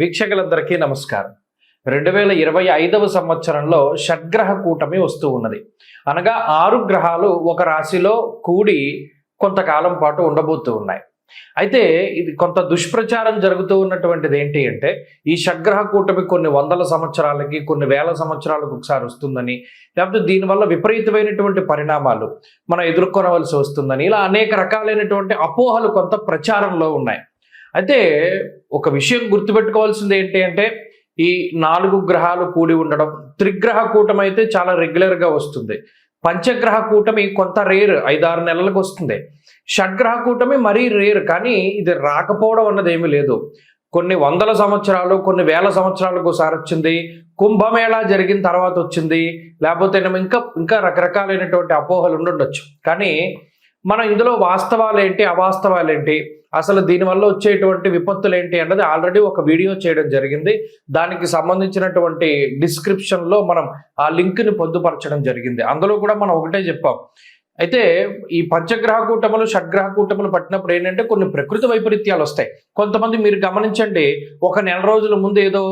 వీక్షకులందరికీ నమస్కారం. రెండు వేల ఇరవై ఐదవ సంవత్సరంలో షడ్గ్రహ కూటమి వస్తూ ఉన్నది. అనగా ఆరు గ్రహాలు ఒక రాశిలో కూడి కొంతకాలం పాటు ఉండబోతూ ఉన్నాయి. అయితే ఇది కొంత దుష్ప్రచారం జరుగుతూ ఉన్నటువంటిది ఏంటి అంటే ఈ షడ్గ్రహ కూటమి కొన్ని వందల సంవత్సరాలకి కొన్ని వేల సంవత్సరాలకు ఒకసారి వస్తుందని లేకపోతే దీనివల్ల విపరీతమైనటువంటి పరిణామాలు మనం ఎదుర్కొనవలసి వస్తుందని ఇలా అనేక రకాలైనటువంటి అపోహలు కొంత ప్రచారంలో ఉన్నాయి. అయితే ఒక విషయం గుర్తుపెట్టుకోవాల్సింది ఏంటి అంటే ఈ నాలుగు గ్రహాలు కూడి ఉండడం త్రిగ్రహ కూటమి అయితే చాలా రెగ్యులర్గా వస్తుంది. పంచగ్రహ కూటమి కొంత రేర్ ఐదారు నెలలకు వస్తుంది. షడ్గ్రహ కూటమి మరీ రేర్ కానీ ఇది రాకపోవడం అన్నది ఏమీ లేదు. కొన్ని వందల సంవత్సరాలు కొన్ని వేల సంవత్సరాలకు ఒకసారి వచ్చింది. కుంభమేళా జరిగిన తర్వాత వచ్చింది. లేకపోతే ఇంకా ఇంకా రకరకాలైనటువంటి అపోహలు ఉండుండొచ్చు. కానీ మనం ఇందులో వాస్తవాలు ఏంటి అవాస్తవాలు ఏంటి అసలు దీనివల్ల వచ్చేటువంటి విపత్తులు ఏంటి అన్నది ఆల్రెడీ ఒక వీడియో చేయడం జరిగింది. దానికి సంబంధించినటువంటి డిస్క్రిప్షన్లో మనం ఆ లింక్ని పొందుపరచడం జరిగింది. అందులో కూడా మనం ఒకటే చెప్పాం. అయితే ఈ పంచగ్రహ కూటములు షడ్గ్రహ కూటములు పట్టినప్పుడు ఏంటంటే కొన్ని ప్రకృతి వైపరీత్యాలు వస్తాయి. కొంతమంది మీరు గమనించండి ఒక నెల రోజుల ముందు ఏదో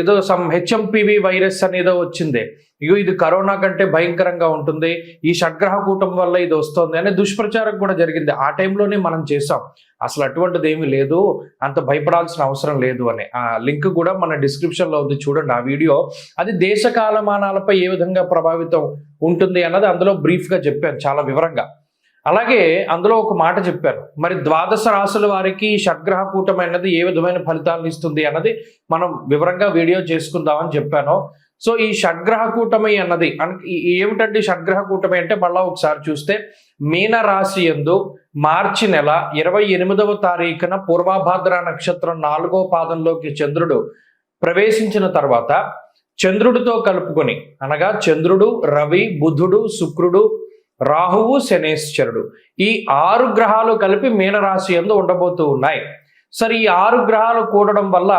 ఏదో సమ్ హెచ్ఎంపివి వైరస్ అనేదో వచ్చింది. ఇగో ఇది కరోనా కంటే భయంకరంగా ఉంటుంది. ఈ షడ్గ్రహ కూటం వల్ల ఇది వస్తుంది అనే దుష్ప్రచారం కూడా జరిగింది. ఆ టైంలోనే మనం చేసాం అసలు అటువంటిది ఏమీ లేదు. అంత భయపడాల్సిన అవసరం లేదు అని. ఆ లింక్ కూడా మన డిస్క్రిప్షన్లో ఉంది చూడండి ఆ వీడియో. అది దేశ కాలమానాలపై ఏ విధంగా ప్రభావితం ఉంటుంది అన్నది అందులో బ్రీఫ్గా చెప్పాను చాలా వివరంగా. అలాగే అందులో ఒక మాట చెప్పాను మరి ద్వాదశ రాసుల వారికి షడ్గ్రహ కూటమి అన్నది ఏ విధమైన ఫలితాలను ఇస్తుంది అన్నది మనం వివరంగా వీడియో చేసుకుందామని చెప్పాను. సో ఈ షడ్గ్రహ కూటమి అన్నది ఏమిటండి ఏమిటంటే షడ్గ్రహ కూటమి అంటే మళ్ళా ఒకసారి చూస్తే మీనరాశి ఎందు మార్చి నెల ఇరవై ఎనిమిదవ తారీఖున పూర్వభాద్ర నక్షత్రం నాలుగో పాదంలోకి చంద్రుడు ప్రవేశించిన తర్వాత చంద్రుడితో కలుపుకొని అనగా చంద్రుడు రవి బుధుడు శుక్రుడు రాహువు శనేశ్వరుడు. ఈ ఆరు గ్రహాలు కలిపి మీనరాశి ఎందు ఉండబోతూ ఉన్నాయి. సరే ఈ ఆరు గ్రహాలు కూడడం వల్ల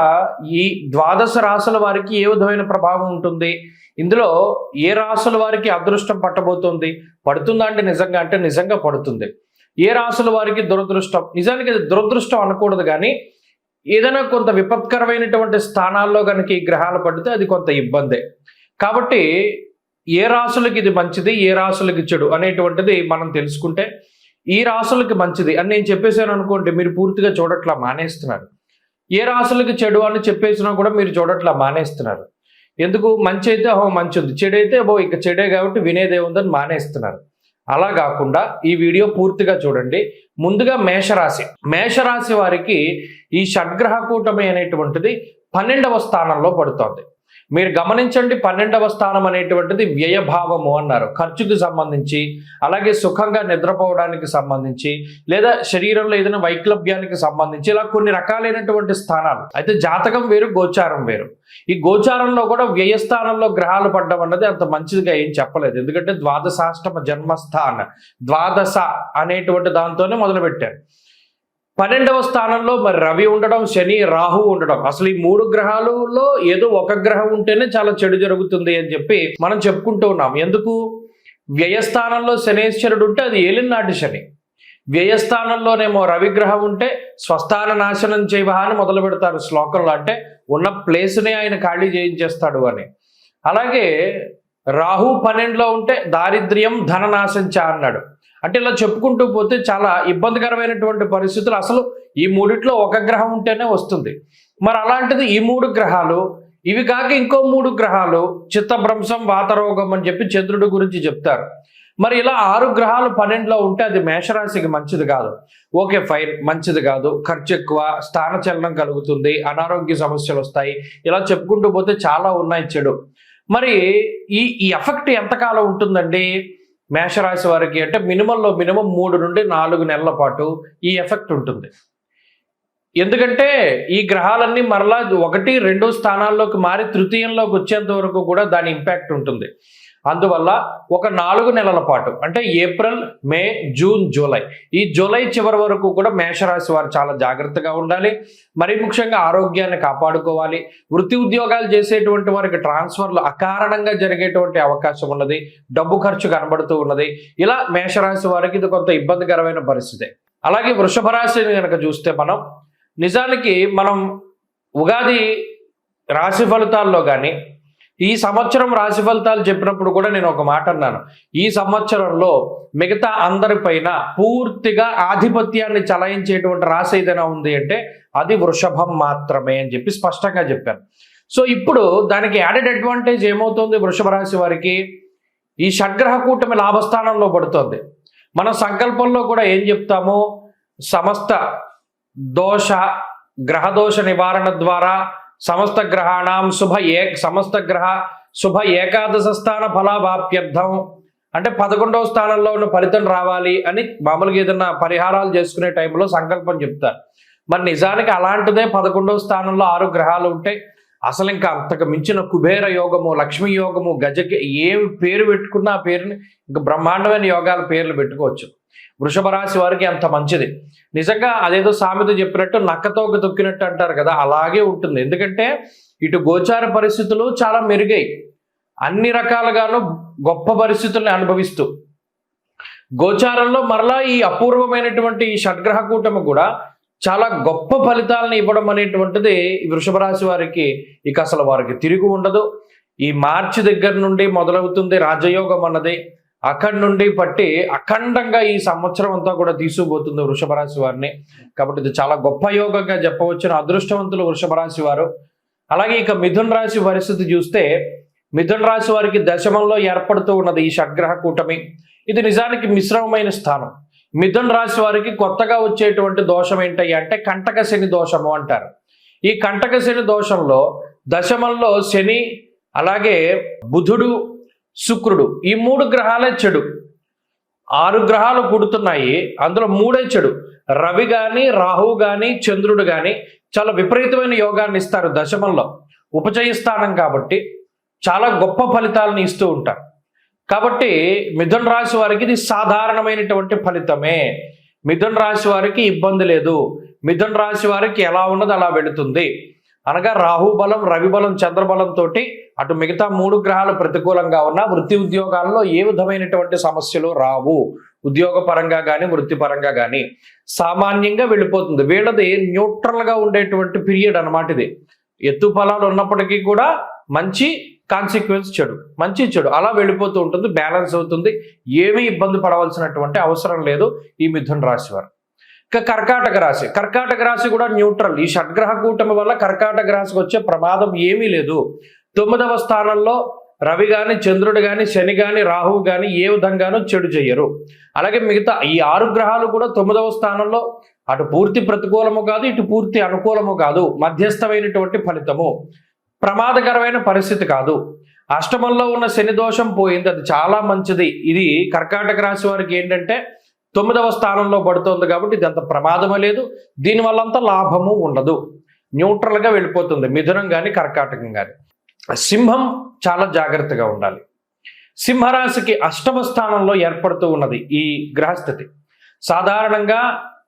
ఈ ద్వాదశ రాశుల వారికి ఏ విధమైన ప్రభావం ఉంటుంది? ఇందులో ఏ రాశుల వారికి అదృష్టం పట్టబోతుంది? పడుతుందా అంటే నిజంగా అంటే నిజంగా పడుతుంది. ఏ రాశుల వారికి దురదృష్టం? నిజానికి అది దురదృష్టం అనకూడదు కానీ ఏదైనా కొంత విపత్కరమైనటువంటి స్థానాల్లో కనుక ఈ గ్రహాలు పడితే అది కొంత ఇబ్బందే. కాబట్టి ఏ రాసులకి ఇది మంచిది ఏ రాసులకి చెడు అనేటువంటిది మనం తెలుసుకుంటే ఈ రాసులకి మంచిది. అని నేను చెప్పేసాను అనుకోండి మీరు పూర్తిగా చూడట్లా మానేస్తున్నారు. ఏ రాసులకి చెడు అని చెప్పేసినా కూడా మీరు చూడట్లా మానేస్తున్నారు. ఎందుకు? మంచి అయితే అహో మంచి ఉంది చెడు అయితే ఓ ఇక చెడే కాబట్టి వినేదే ఉందని మానేస్తున్నారు. అలా కాకుండా ఈ వీడియో పూర్తిగా చూడండి. ముందుగా మేషరాశి. మేషరాశి వారికి ఈ షడ్గ్రహ కూటమి అనేటువంటిది పన్నెండవ స్థానంలో పడుతోంది. మీరు గమనించండి పన్నెండవ స్థానం అనేటువంటిది వ్యయభావము అన్నారు. ఖర్చుకు సంబంధించి అలాగే సుఖంగా నిద్రపోవడానికి సంబంధించి లేదా శరీరంలో ఏదైనా వైక్లభ్యానికి సంబంధించి ఇలా కొన్ని రకాలైనటువంటి స్థానాలు. అయితే జాతకం వేరు గోచారం వేరు. ఈ గోచారంలో కూడా వ్యయస్థానంలో గ్రహాలు పడ్డం అన్నది అంత మంచిదిగా ఏం చెప్పలేదు. ఎందుకంటే ద్వాదశాష్టమ జన్మస్థాన ద్వాదశ అనేటువంటి దాంతోనే మొదలుపెట్టారు. పన్నెండవ స్థానంలో మరి రవి ఉండడం శని రాహు ఉండడం. అసలు ఈ మూడు గ్రహాలలో ఏదో ఒక గ్రహం ఉంటేనే చాలా చెడు జరుగుతుంది అని చెప్పి మనం చెప్పుకుంటూ ఉన్నాం. ఎందుకు? వ్యయస్థానంలో శనేశ్వరుడు ఉంటే అది ఏలినాటి శని. వ్యయస్థానంలోనేమో రవిగ్రహం ఉంటే స్వస్థాన నాశనం చేయవా అని మొదలు పెడతారు శ్లోకంలో. అంటే ఉన్న ప్లేస్నే ఆయన ఖాళీ చేయించేస్తాడు అని. అలాగే రాహు పన్నెండులో ఉంటే దారిద్ర్యం ధననాశంచ అన్నాడు. అంటే ఇలా చెప్పుకుంటూ పోతే చాలా ఇబ్బందికరమైనటువంటి పరిస్థితులు. అసలు ఈ మూడిట్లో ఒక గ్రహం ఉంటేనే వస్తుంది. మరి అలాంటిది ఈ మూడు గ్రహాలు ఇవి కాక ఇంకో మూడు గ్రహాలు చిత్తభ్రంశం వాతరోగం అని చెప్పి చంద్రుడి గురించి చెప్తారు. మరి ఇలా ఆరు గ్రహాలు పన్నెండులో ఉంటే అది మేషరాశికి మంచిది కాదు. ఓకే ఫైన్ మంచిది కాదు. ఖర్చు ఎక్కువ స్థానచలనం కలుగుతుంది అనారోగ్య సమస్యలు వస్తాయి. ఇలా చెప్పుకుంటూ పోతే చాలా ఉన్నాయి చెడు. మరి ఈ ఈ ఎఫెక్ట్ ఎంతకాలం ఉంటుందండి? మేషరాశి వారికి అంటే మినిమంలో మినిమం మూడు నుండి నాలుగు నెలల పాటు ఈ ఎఫెక్ట్ ఉంటుంది. ఎందుకంటే ఈ గ్రహాలన్నీ మరలా ఒకటి రెండు స్థానాల్లోకి మారి తృతీయంలోకి వచ్చేంత వరకు కూడా దాని ఇంపాక్ట్ ఉంటుంది. అందువల్ల ఒక నాలుగు నెలల పాటు అంటే ఏప్రిల్ మే జూన్ జూలై. ఈ జూలై చివరి వరకు కూడా మేషరాశి వారు చాలా జాగ్రత్తగా ఉండాలి. మరీ ముఖ్యంగా ఆరోగ్యాన్ని కాపాడుకోవాలి. వృత్తి ఉద్యోగాలు చేసేటువంటి వారికి ట్రాన్స్ఫర్లు అకారణంగా జరిగేటువంటి అవకాశం ఉన్నది. డబ్బు ఖర్చు కనబడుతూ ఉన్నది. ఇలా మేషరాశి వారికి ఇది కొంత ఇబ్బందికరమైన పరిస్థితి. అలాగే వృషభ రాశిని కనుక చూస్తే మనం నిజానికి మనం ఉగాది రాశి ఫలితాల్లో కానీ ఈ సంవత్సరం రాశి ఫలితాలు చెప్పినప్పుడు కూడా నేను ఒక మాట అన్నాను. ఈ సంవత్సరంలో మిగతా అందరిపైన పూర్తిగా ఆధిపత్యాన్ని చలాయించేటువంటి రాశి ఏదైనా ఉంది అంటే అది వృషభం మాత్రమే అని చెప్పి స్పష్టంగా చెప్పాను. సో ఇప్పుడు దానికి యాడెడ్ అడ్వాంటేజ్ ఏమవుతుంది వృషభ రాశి వారికి? ఈ షడ్గ్రహ కూటమి లాభస్థానంలో పడుతుంది. మన సంకల్పంలో కూడా ఏం చెప్తాము? సమస్త దోష గ్రహదోష నివారణ ద్వారా సమస్త గ్రహాణం శుభ ఏ సమస్త గ్రహ శుభ ఏకాదశ స్థాన ఫలాభాప్యర్థం. అంటే పదకొండవ స్థానంలో ఉన్న ఫలితం రావాలి అని మామూలుగా ఏదైనా పరిహారాలు చేసుకునే టైంలో సంకల్పం చెప్తారు. మరి నిజానికి అలాంటిదే పదకొండవ స్థానంలో ఆరు గ్రహాలు ఉంటే అసలు ఇంకా అంతకు మించిన కుబేర యోగము లక్ష్మీ యోగము గజకి ఏమి పేరు పెట్టుకున్నా ఆ పేరుని ఇంకా బ్రహ్మాండమైన యోగాల పేర్లు పెట్టుకోవచ్చు. వృషభ రాశి వారికి అంత మంచిది. నిజంగా అదేదో సామెత చెప్పినట్టు నక్కతోక తొక్కినట్టు అంటారు కదా అలాగే ఉంటుంది. ఎందుకంటే ఇటు గోచార పరిస్థితులు చాలా మెరుగై అన్ని రకాలుగాను గొప్ప పరిస్థితుల్ని అనుభవిస్తూ గోచారంలో మరలా ఈ అపూర్వమైనటువంటి ఈ షడ్గ్రహ కూటమి కూడా చాలా గొప్ప ఫలితాలను ఇవ్వడం అనేటువంటిది వృషభ రాశి వారికి ఇక అసలు వారికి తిరిగి ఉండదు. ఈ మార్చి దగ్గర నుండి మొదలవుతుంది రాజయోగం అన్నది. అక్కడి నుండి పట్టి అఖండంగా ఈ సంవత్సరం అంతా కూడా తీసుకుపోతుంది వృషభ రాశి వారిని. కాబట్టి ఇది చాలా గొప్ప యోగంగా చెప్పవచ్చున అదృష్టవంతులు వృషభ రాశి వారు. అలాగే ఇక మిథున్ రాశి పరిస్థితి చూస్తే మిథున్ రాశి వారికి దశమంలో ఏర్పడుతూ ఉన్నది ఈ షడ్గ్రహ కూటమి. ఇది నిజానికి మిశ్రమమైన స్థానం. మిథున్ రాశి వారికి కొత్తగా వచ్చేటువంటి దోషం ఏంటయ్యా అంటే కంటక శని దోషము అంటారు. ఈ కంటక శని దోషంలో దశమంలో శని అలాగే బుధుడు శుక్రుడు. ఈ మూడు గ్రహాలే చెడు. ఆరు గ్రహాలు పుడుతున్నాయి అందులో మూడే చెడు. రవి కానీ రాహువు కానీ చంద్రుడు కానీ చాలా విపరీతమైన యోగాన్ని ఇస్తారు దశమంలో. ఉపచయ స్థానం కాబట్టి చాలా గొప్ప ఫలితాలను ఇస్తూ ఉంటారు. కాబట్టి మిథున్ రాశి వారికి ఇది సాధారణమైనటువంటి ఫలితమే. మిథున్ రాశి వారికి ఇబ్బంది లేదు. మిథున రాశి వారికి ఎలా ఉన్నది అలా వెళుతుంది. అనగా రాహు బలం రవి బలం చంద్రబలంతో అటు మిగతా మూడు గ్రహాలు ప్రతికూలంగా ఉన్న వృత్తి ఉద్యోగాల్లో ఏ విధమైనటువంటి సమస్యలు రావు. ఉద్యోగ పరంగా కానీ వృత్తిపరంగా కానీ సామాన్యంగా వెళ్ళిపోతుంది. వీళ్ళది న్యూట్రల్గా ఉండేటువంటి పీరియడ్ అనమాట ఇది. ఎత్తు ఫలాలు ఉన్నప్పటికీ కూడా మంచి కాన్సిక్వెన్స్ చెడు మంచి చెడు. అలా వెళ్ళిపోతూ ఉంటుంది బ్యాలెన్స్ అవుతుంది. ఏమీ ఇబ్బంది పడవలసినటువంటి అవసరం లేదు ఈ మిథున్ రాశి వారు. కర్కాటక రాశి. కర్కాటక రాశి కూడా న్యూట్రల్. ఈ షడ్గ్రహ కూటమి వల్ల కర్కాటక రాశికి వచ్చే ప్రమాదం ఏమీ లేదు. తొమ్మిదవ స్థానంలో రవి కానీ చంద్రుడు కానీ శని కానీ రాహువు కానీ ఏ విధంగానూ చెడు చెయ్యరు అలాగే మిగతా ఈ ఆరు గ్రహాలు కూడా తొమ్మిదవ స్థానంలో అటు పూర్తి ప్రతికూలము కాదు ఇటు పూర్తి అనుకూలము కాదు. మధ్యస్థమైనటువంటి ఫలితము. ప్రమాదకరమైన పరిస్థితి కాదు. అష్టమంలో ఉన్న శని దోషం పోయింది. అది చాలా మంచిది. ఇది కర్కాటక రాశి వారికి ఏంటంటే తొమ్మిదవ స్థానంలో పడుతుంది కాబట్టి ఇది అంత ప్రమాదము లేదు. దీనివల్ల అంత లాభము ఉండదు. న్యూట్రల్గా వెళ్ళిపోతుంది. మిథునం కానీ కర్కాటకం కానీ సింహం చాలా జాగ్రత్తగా ఉండాలి. సింహరాశికి అష్టమ స్థానంలో ఏర్పడుతూ ఉన్నది ఈ గ్రహస్థితి. సాధారణంగా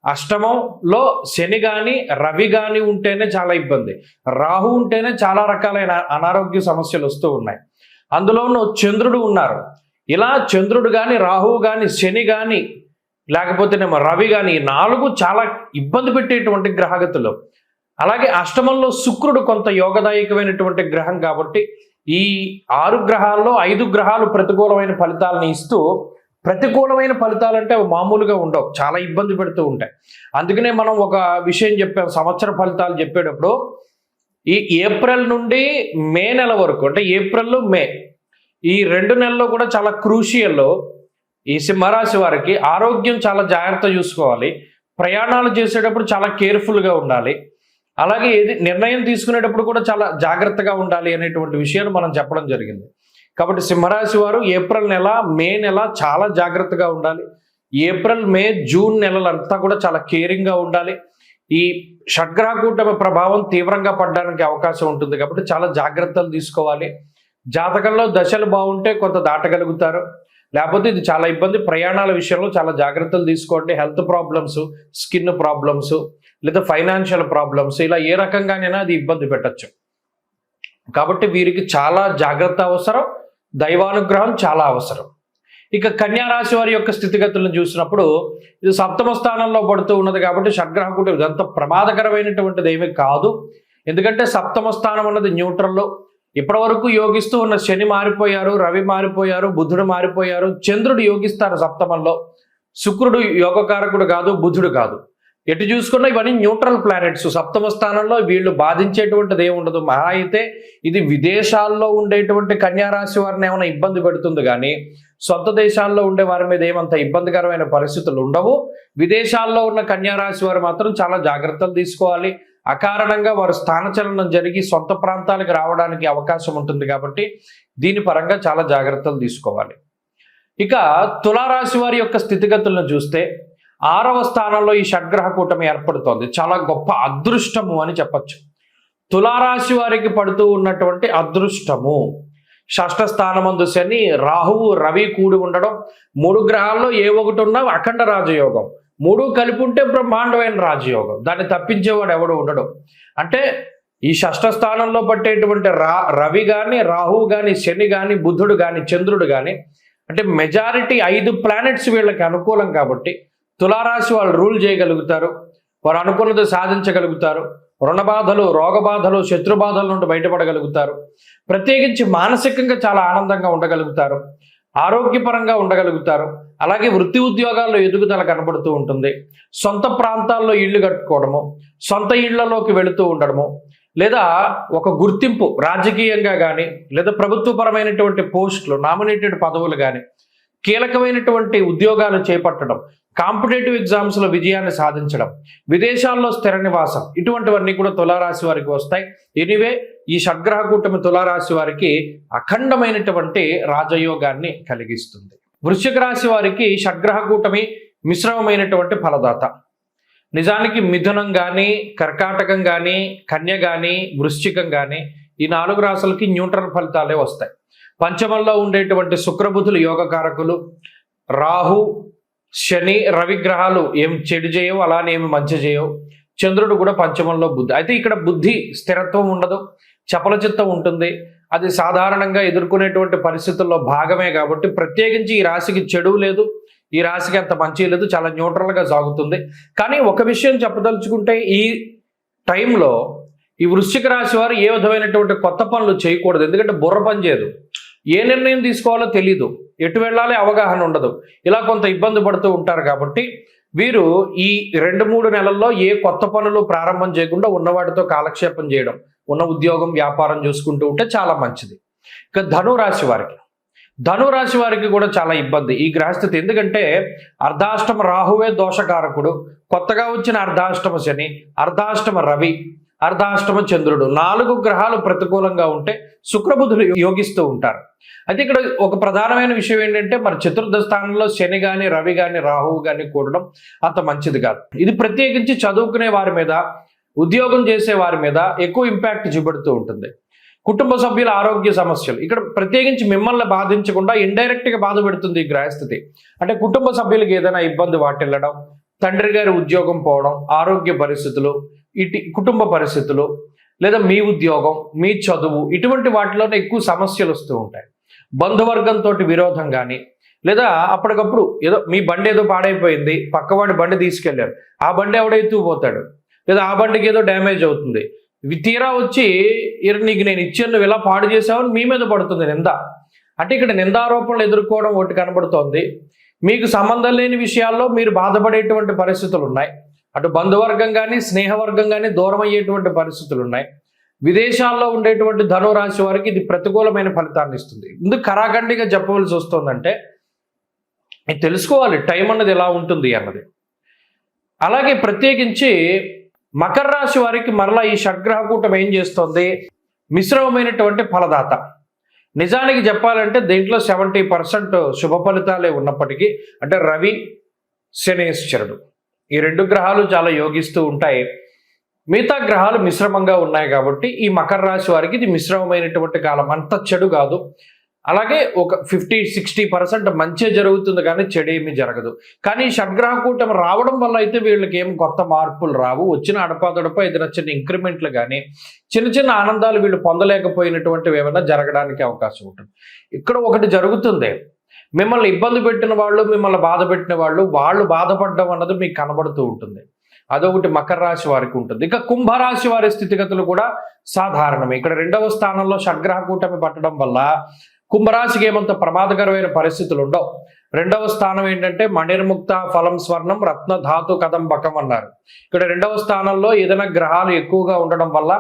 అష్టమంలో శని కానీ రవి కానీ ఉంటేనే చాలా ఇబ్బంది. రాహు ఉంటేనే చాలా రకాలైన అనారోగ్య సమస్యలు వస్తూ ఉన్నాయి. అందులోనూ చంద్రుడు ఉన్నారు. ఇలా చంద్రుడు కానీ రాహువు కానీ శని కానీ లేకపోతేనేమో రవి కానీ ఈ నాలుగు చాలా ఇబ్బంది పెట్టేటువంటి గ్రహగతులు. అలాగే అష్టమంలో శుక్రుడు కొంత యోగదాయకమైనటువంటి గ్రహం కాబట్టి ఈ ఆరు గ్రహాల్లో ఐదు గ్రహాలు ప్రతికూలమైన ఫలితాలను ఇస్తూ ప్రతికూలమైన ఫలితాలు అంటే అవి మామూలుగా ఉండవు. చాలా ఇబ్బంది పెడుతూ ఉంటాయి. అందుకనే మనం ఒక విషయం చెప్పాం సంవత్సర ఫలితాలు చెప్పేటప్పుడు ఈ ఏప్రిల్ నుండి మే నెల వరకు అంటే ఏప్రిల్ మే ఈ రెండు నెలల్లో కూడా చాలా క్రూషియల్లో ఈ సింహరాశి వారికి ఆరోగ్యం చాలా జాగ్రత్త చూసుకోవాలి. ప్రయాణాలు చేసేటప్పుడు చాలా కేర్ఫుల్గా ఉండాలి. అలాగే ఏది నిర్ణయం తీసుకునేటప్పుడు కూడా చాలా జాగ్రత్తగా ఉండాలి అనేటువంటి విషయాలు మనం చెప్పడం జరిగింది. కాబట్టి సింహరాశి వారు ఏప్రిల్ నెల మే నెల చాలా జాగ్రత్తగా ఉండాలి. ఏప్రిల్ మే జూన్ నెలలంతా కూడా చాలా కేరింగ్గా ఉండాలి. ఈ షడ్గ్రహ కూటమి ప్రభావం తీవ్రంగా పడడానికి అవకాశం ఉంటుంది కాబట్టి చాలా జాగ్రత్తలు తీసుకోవాలి. జాతకంలో దశలు బాగుంటే కొంత దాటగలుగుతారు. లేకపోతే ఇది చాలా ఇబ్బంది ప్రయాణాల విషయంలో చాలా జాగ్రత్తలు తీసుకోండి. హెల్త్ ప్రాబ్లమ్స్ స్కిన్ ప్రాబ్లమ్స్ లేదా ఫైనాన్షియల్ ప్రాబ్లమ్స్ ఇలా ఏ రకంగానైనా అది ఇబ్బంది పెట్టచ్చు. కాబట్టి వీరికి చాలా జాగ్రత్త అవసరం దైవానుగ్రహం చాలా అవసరం. ఇక కన్యారాశి వారి యొక్క స్థితిగతులను చూసినప్పుడు ఇది సప్తమ స్థానంలో పడుతూ ఉన్నది కాబట్టి షడ్గ్రహ కూటమి ఇదంత ప్రమాదకరమైనటువంటిది ఏమీ కాదు. ఎందుకంటే సప్తమ స్థానం అన్నది న్యూట్రల్లో ఇప్పటి వరకు యోగిస్తూ ఉన్న శని మారిపోయారు రవి మారిపోయారు బుధుడు మారిపోయారు. చంద్రుడు యోగిస్తారు సప్తమంలో. శుక్రుడు యోగకారకుడు కాదు బుధుడు కాదు. ఎటు చూసుకున్నా ఇవన్నీ న్యూట్రల్ ప్లానెట్స్. సప్తమ స్థానంలో వీళ్ళు బాధించేటువంటిది ఏమి ఉండదు. మహా అయితే ఇది విదేశాల్లో ఉండేటువంటి కన్యారాశి వారిని ఏమైనా ఇబ్బంది పెడుతుంది కానీ సొంత దేశాల్లో ఉండే వారి మీద ఏమంత ఇబ్బందికరమైన పరిస్థితులు ఉండవు. విదేశాల్లో ఉన్న కన్యారాశి వారు మాత్రం చాలా జాగ్రత్తలు తీసుకోవాలి. అకారణంగా వారు స్థానచలనం జరిగి సొంత ప్రాంతాలకు రావడానికి అవకాశం ఉంటుంది కాబట్టి దీని పరంగా చాలా జాగ్రత్తలు తీసుకోవాలి. ఇక తులారాశి వారి యొక్క స్థితిగతులను చూస్తే ఆరవ స్థానంలో ఈ షడ్గ్రహ కూటమి ఏర్పడుతోంది. చాలా గొప్ప అదృష్టము అని చెప్పచ్చు. తులారాశి వారికి పడుతూ ఉన్నటువంటి అదృష్టము. షష్ఠ స్థానమందు శని రాహువు రవి కూడి ఉండడం మూడు గ్రహాల్లో ఏ ఒకటి ఉన్నా అఖండ రాజయోగం. మూడు కలిపి ఉంటే బ్రహ్మాండమైన రాజయోగం. దాన్ని తప్పించేవాడు ఎవడు ఉండడు. అంటే ఈ షష్ఠ స్థానంలో పట్టేటువంటి రా రవి కానీ రాహువు కానీ శని కానీ బుధుడు కానీ చంద్రుడు కానీ అంటే మెజారిటీ ఐదు ప్లానెట్స్ వీళ్ళకి అనుకూలం కాబట్టి తులారాశి వాళ్ళు రూల్ చేయగలుగుతారు. వారు అనుకున్నది సాధించగలుగుతారు. రుణబాధలు రోగబాధలు శత్రుబాధల నుండి బయటపడగలుగుతారు. ప్రత్యేకించి మానసికంగా చాలా ఆనందంగా ఉండగలుగుతారు. ఆరోగ్యపరంగా ఉండగలుగుతారు. అలాగే వృత్తి ఉద్యోగాల్లో ఎదుగుదల కనబడుతూ ఉంటుంది. సొంత ప్రాంతాల్లో ఇళ్ళు కట్టుకోవడము సొంత ఇళ్ళలోకి వెళుతూ ఉండడము లేదా ఒక గుర్తింపు రాజకీయంగా కానీ లేదా ప్రభుత్వపరమైనటువంటి పోస్టులు నామినేటెడ్ పదవులు కానీ కీలకమైనటువంటి ఉద్యోగాలు చేపట్టడం కాంపిటేటివ్ ఎగ్జామ్స్లో విజయాన్ని సాధించడం విదేశాల్లో స్థిర నివాసం ఇటువంటివన్నీ కూడా తులారాశి వారికి వస్తాయి. ఎనివే ఈ షడ్గ్రహ కూటమి తులారాశి వారికి అఖండమైనటువంటి రాజయోగాన్ని కలిగిస్తుంది. వృశ్చిక రాశి వారికి షడ్గ్రహ కూటమి మిశ్రమమైనటువంటి ఫలదాత. నిజానికి మిథునం కానీ కర్కాటకం కానీ కన్య కానీ వృశ్చికం కానీ ఈ నాలుగు రాశులకి న్యూట్రల్ ఫలితాలే వస్తాయి. పంచమంలో ఉండేటువంటి శుక్రబుధులు యోగకారకులు. రాహు శని రవి గ్రహాలు ఏం చెడు చేయవు అలానే ఏమి మంచి చేయవు. చంద్రుడు కూడా పంచమంలో బుద్ధి. అయితే ఇక్కడ బుద్ధి స్థిరత్వం ఉండదు. చపల చిత్తం ఉంటుంది. అది సాధారణంగా ఎదుర్కొనేటువంటి పరిస్థితుల్లో భాగమే కాబట్టి ప్రత్యేకించి ఈ రాశికి చెడు లేదు ఈ రాశికి అంత మంచి లేదు చాలా న్యూట్రల్గా సాగుతుంది. కానీ ఒక విషయం చెప్పదలుచుకుంటే ఈ టైంలో ఈ వృశ్చిక రాశి వారు ఏ విధమైనటువంటి కొత్త పనులు చేయకూడదు. ఎందుకంటే బుర్ర పని చేయదు. ఏ నిర్ణయం తీసుకోవాలో తెలీదు. ఎటు వెళ్ళాలి అవగాహన ఉండదు. ఇలా కొంత ఇబ్బంది పడుతూ ఉంటారు కాబట్టి వీరు ఈ రెండు మూడు నెలల్లో ఏ కొత్త పనులు ప్రారంభం చేయకుండా ఉన్నవాటితో కాలక్షేపం చేయడం ఉన్న ఉద్యోగం వ్యాపారం చూసుకుంటూ ఉంటే చాలా మంచిది. ఇక ధనురాశి వారికి. ధనురాశి వారికి కూడా చాలా ఇబ్బంది ఈ గ్రహస్థితి. ఎందుకంటే అర్ధాష్టమ రాహువే దోషకారకుడు. కొత్తగా వచ్చిన అర్ధాష్టమ శని అర్ధాష్టమ రవి అర్ధాష్టమ చంద్రుడు నాలుగు గ్రహాలు ప్రతికూలంగా ఉంటే శుక్రబుధులు యోగిస్తూ ఉంటారు. అయితే ఇక్కడ ఒక ప్రధానమైన విషయం ఏంటంటే మన చతుర్థ స్థానంలో శని కానీ రవి కానీ రాహువు కానీ కూడడం అంత మంచిది కాదు. ఇది ప్రత్యేకించి చదువుకునే వారి మీద ఉద్యోగం చేసే వారి మీద ఎక్కువ ఇంపాక్ట్ చూపెడుతూ ఉంటుంది. కుటుంబ సభ్యుల ఆరోగ్య సమస్యలు. ఇక్కడ ప్రత్యేకించి మిమ్మల్ని బాధించకుండా ఇండైరెక్ట్గా బాధ పెడుతుంది ఈ గ్రహస్థితి. అంటే కుటుంబ సభ్యులకి ఏదైనా ఇబ్బంది వాటిల్లడం తండ్రి గారి ఉద్యోగం పోవడం ఆరోగ్య పరిస్థితులు ఇటు కుటుంబ పరిస్థితులు లేదా మీ ఉద్యోగం మీ చదువు ఇటువంటి వాటిలోనే ఎక్కువ సమస్యలు వస్తూ ఉంటాయి. బంధువర్గంతో విరోధం కానీ లేదా అప్పటికప్పుడు ఏదో మీ బండి ఏదో పాడైపోయింది పక్కవాడి బండి తీసుకెళ్ళారు ఆ బండి ఎవడైతూ పోతాడు లేదా ఆ బండికి ఏదో డ్యామేజ్ అవుతుంది. ఇవి తీరా వచ్చి నీకు నేను ఇచ్చాను నువ్వు ఇలా పాడు చేసావని మీ మీద పడుతుంది నింద. అంటే ఇక్కడ నిందారోపణలు ఎదుర్కోవడం ఒకటి కనబడుతోంది. మీకు సంబంధం లేని విషయాల్లో మీరు బాధపడేటువంటి పరిస్థితులు ఉన్నాయి అటు బంధువర్గం కానీ స్నేహవర్గం కానీ దూరం అయ్యేటువంటి పరిస్థితులు ఉన్నాయి విదేశాల్లో ఉండేటువంటి ధనురాశి వారికి ఇది ప్రతికూలమైన ఫలితాన్ని ఇస్తుంది. ఇందుకు కరాఖండిగా చెప్పవలసి వస్తుందంటే తెలుసుకోవాలి టైం అన్నది ఎలా ఉంటుంది అన్నది. అలాగే ప్రత్యేకించి మకర రాశి వారికి మరలా ఈ షడ్గ్రహ కూటం ఏం చేస్తుంది? మిశ్రమమైనటువంటి ఫలదాత. నిజానికి చెప్పాలంటే దీంట్లో సెవెంటీ పర్సెంట్ శుభ ఫలితాలే ఉన్నప్పటికీ అంటే రవి శనేశ్వరుడు ఈ రెండు గ్రహాలు చాలా యోగిస్తూ ఉంటాయి. మిగతా గ్రహాలు మిశ్రమంగా ఉన్నాయి కాబట్టి ఈ మకర రాశి వారికి ఇది మిశ్రమమైనటువంటి కాలం. అంత చెడు కాదు. అలాగే ఒక ఫిఫ్టీ సిక్స్టీ పర్సెంట్ మంచి జరుగుతుంది కానీ చెడు ఏమీ జరగదు. కానీ ఈ షడ్గ్రహ కూటమి రావడం వల్ల అయితే వీళ్ళకి ఏం కొత్త మార్పులు రావు. వచ్చిన అడపాదడప ఏదైనా చిన్న ఇంక్రిమెంట్లు కానీ చిన్న చిన్న ఆనందాలు వీళ్ళు పొందలేకపోయినటువంటివి ఏమైనా జరగడానికి అవకాశం ఉంటుంది. ఇక్కడ ఒకటి జరుగుతుంది. మిమ్మల్ని ఇబ్బంది పెట్టిన వాళ్ళు మిమ్మల్ని బాధ పెట్టిన వాళ్ళు వాళ్ళు బాధపడడం అన్నది మీకు కనబడుతూ ఉంటుంది. అదొకటి మకర రాశి వారికి ఉంటుంది. ఇక కుంభరాశి వారి స్థితిగతులు కూడా సాధారణమే. ఇక్కడ రెండవ స్థానంలో షడ్గ్రహ కూటమి పట్టడం వల్ల కుంభరాశికి ఏమంత ప్రమాదకరమైన పరిస్థితులు ఉండవు. రెండవ స్థానం ఏంటంటే మణిర్ముక్త ఫలం స్వర్ణం రత్న ధాతు కదంబకం అన్నారు. ఇక్కడ రెండవ స్థానంలో ఏదైనా గ్రహాలు ఎక్కువగా ఉండడం వల్ల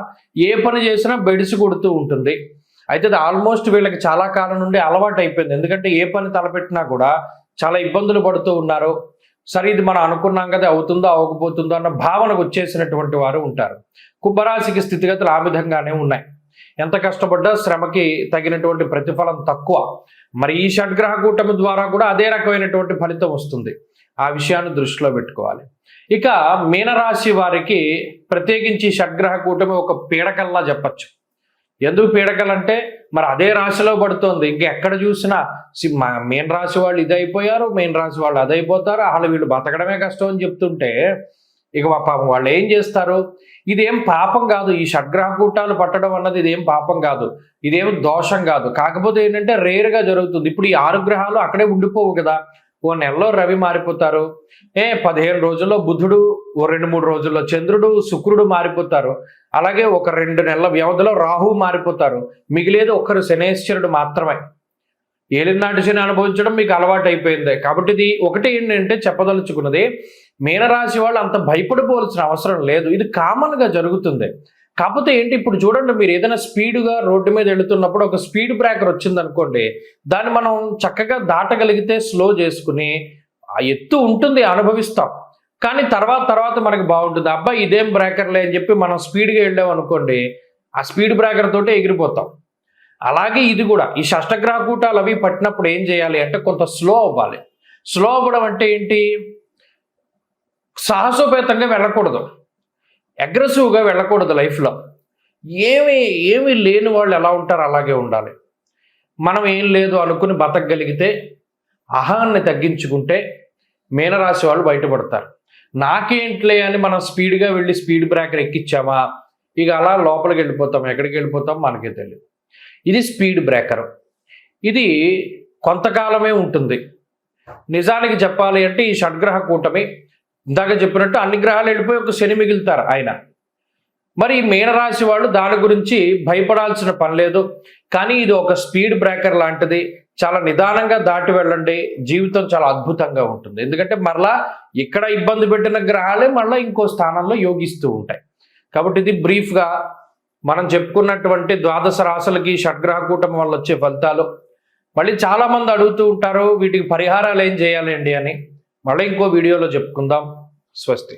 ఏ పని చేసినా బెడిసి కొడుతూ ఉంటుంది. అయితే అది ఆల్మోస్ట్ వీళ్ళకి చాలా కాలం నుండి అలవాటు అయిపోయింది. ఎందుకంటే ఏ పని తలపెట్టినా కూడా చాలా ఇబ్బందులు పడుతూ ఉన్నారు. సరే ఇది మనం అనుకున్నాం కదా అవుతుందో అవ్వకపోతుందో అన్న భావనకు వచ్చేసినటువంటి వారు ఉంటారు. కుంభరాశికి స్థితిగతులు ఆ విధంగానే ఉన్నాయి. ఎంత కష్టపడ్డా శ్రమకి తగినటువంటి ప్రతిఫలం తక్కువ. మరి ఈ షడ్గ్రహ కూటమి ద్వారా కూడా అదే రకమైనటువంటి ఫలితం వస్తుంది. ఆ విషయాన్ని దృష్టిలో పెట్టుకోవాలి. ఇక మీనరాశి వారికి ప్రత్యేకించి షడ్గ్రహ కూటమి ఒక పీడకల్లా చెప్పచ్చు. ఎందుకు పీడకలంటే మరి అదే రాశిలో పడుతోంది. ఇంకెక్కడ చూసినా సి- మీన రాశి వాళ్ళు ఇది అయిపోయారు మీన రాశి వాళ్ళు అది అయిపోతారు అసలు వీళ్ళు బతకడమే కష్టం అని చెప్తుంటే ఇక మా పాపం వాళ్ళు ఏం చేస్తారు? ఇదేం పాపం కాదు. ఈ షడ్గ్రహకూటాలు పట్టడం అన్నది ఇదేం పాపం కాదు. ఇదేం దోషం కాదు. కాకపోతే ఏంటంటే రేరుగా జరుగుతుంది. ఇప్పుడు ఈ ఆరు గ్రహాలు అక్కడే ఉండిపోవు కదా. ఓ నెలలో రవి మారిపోతారు. ఏ పదిహేను రోజుల్లో బుధుడు ఓ రెండు మూడు రోజుల్లో చంద్రుడు శుక్రుడు మారిపోతారు. అలాగే ఒక రెండు నెలల వ్యవధిలో రాహు మారిపోతారు. మిగిలేది ఒక్కరు శనేశ్వరుడు మాత్రమే. ఏలినాటి శని అనుభవించడం మీకు అలవాటు అయిపోయింది కాబట్టి ఇది ఒకటి ఏంటంటే చెప్పదలుచుకున్నది. మీనరాశి వాళ్ళు అంత భయపడిపోవాల్సిన అవసరం లేదు. ఇది కామన్గా జరుగుతుంది. కాకపోతే ఏంటి ఇప్పుడు చూడండి మీరు ఏదైనా స్పీడ్గా రోడ్డు మీద వెళుతున్నప్పుడు ఒక స్పీడ్ బ్రేకర్ వచ్చింది అనుకోండి దాన్ని మనం చక్కగా దాటగలిగితే స్లో చేసుకుని ఆ ఎత్తు ఉంటుంది అనుభవిస్తాం. కానీ తర్వాత తర్వాత మనకి బాగుంటుంది. అబ్బా ఇదేం బ్రేకర్లే అని చెప్పి మనం స్పీడ్గా వెళ్ళాం అనుకోండి ఆ స్పీడ్ బ్రేకర్ తోటే ఎగిరిపోతాం. అలాగే ఇది కూడా ఈ షష్టగ్రహ కూటాలు అవి పట్టినప్పుడు ఏం చేయాలి అంటే కొంత స్లో అవ్వాలి. స్లో అవ్వడం అంటే ఏంటి? సాహసోపేతంగా వెళ్ళకూడదు. అగ్రెసివ్గా వెళ్ళకూడదు లైఫ్లో. ఏమి ఏమి లేని వాళ్ళు ఎలా ఉంటారు అలాగే ఉండాలి. మనం ఏం లేదు అనుకుని బతకగలిగితే అహాన్ని తగ్గించుకుంటే మీనరాశి వాళ్ళు బయటపడతారు. నాకేంట్లే అని మనం స్పీడ్గా వెళ్ళి స్పీడ్ బ్రేకర్ ఎక్కించామా ఇక అలా లోపలికి వెళ్ళిపోతాం ఎక్కడికి వెళ్ళిపోతాం మనకే తెలియదు ఇది స్పీడ్ బ్రేకర్. ఇది కొంతకాలమే ఉంటుంది. నిజానికి చెప్పాలి అంటే ఈ షడ్గ్రహ కూటమి ఇందాక చెప్పినట్టు అన్ని గ్రహాలు వెళ్ళిపోయి ఒక శని మిగులుతారు ఆయన. మరి ఈ మీనరాశి వాళ్ళు దాని గురించి భయపడాల్సిన పని లేదు. కానీ ఇది ఒక స్పీడ్ బ్రేకర్ లాంటిది. చాలా నిదానంగా దాటి వెళ్ళండి. జీవితం చాలా అద్భుతంగా ఉంటుంది. ఎందుకంటే మరలా ఇక్కడ ఇబ్బంది పెట్టిన గ్రహాలే మళ్ళీ ఇంకో స్థానంలో యోగిస్తూ ఉంటాయి. కాబట్టి ఇది బ్రీఫ్గా మనం చెప్పుకున్నటువంటి ద్వాదశ రాశులకి షడ్గ్రహ కూటమి వల్ల వచ్చే ఫలితాలు. మళ్ళీ చాలామంది అడుగుతూ ఉంటారు వీటికి పరిహారాలు ఏం చేయాలండి అని. మళ్ళీ ఇంకో వీడియోలో చెప్పుకుందాం. స్వస్తి.